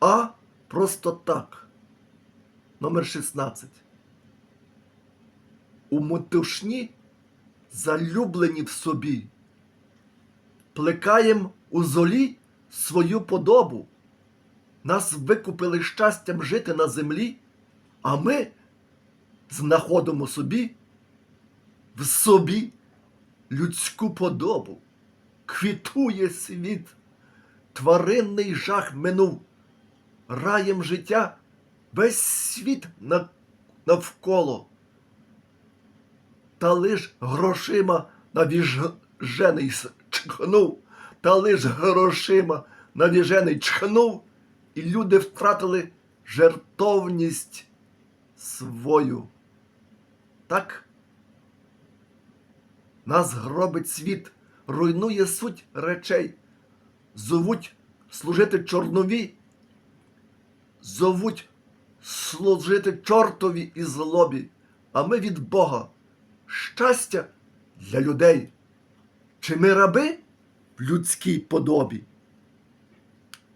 а просто так. Номер 16. У мотушні залюблені в собі. Плекаєм у золі свою подобу. Нас викупили щастям жити на землі, а ми знаходимо собі в собі людську подобу. Квітує світ, тваринний жах минув, раєм життя весь світ навколо. Та лиш грошима навіжений чхнув, та лиш грошима навіжений чхнув, і люди втратили жертовність свою. Так? Нас гробить світ, руйнує суть речей, зовуть служити чорнові, зовуть служити чортові і злобі, а ми від Бога щастя для людей. Чи ми раби в людській подобі?